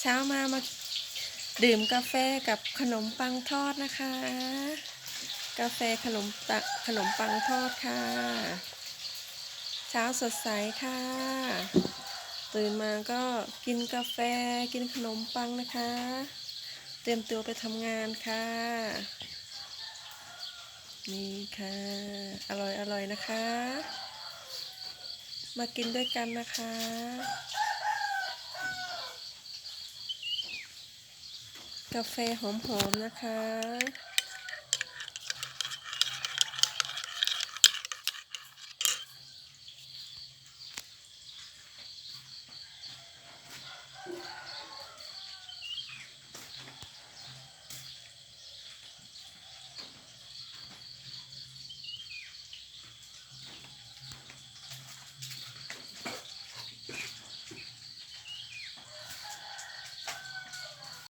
เช้ามามาดื่มกาแฟกับขนมปังทอดนะคะ กาแฟขนมตะขนมปังทอดค่ะ เช้าสดใสค่ะ ตื่นมาก็กินกาแฟกินขนมปังนะคะ เตรียมตัวไปทำงานค่ะ นี่ค่ะ อร่อยอร่อยนะคะ มากินด้วยกันนะคะ กาแฟหอมๆนะคะ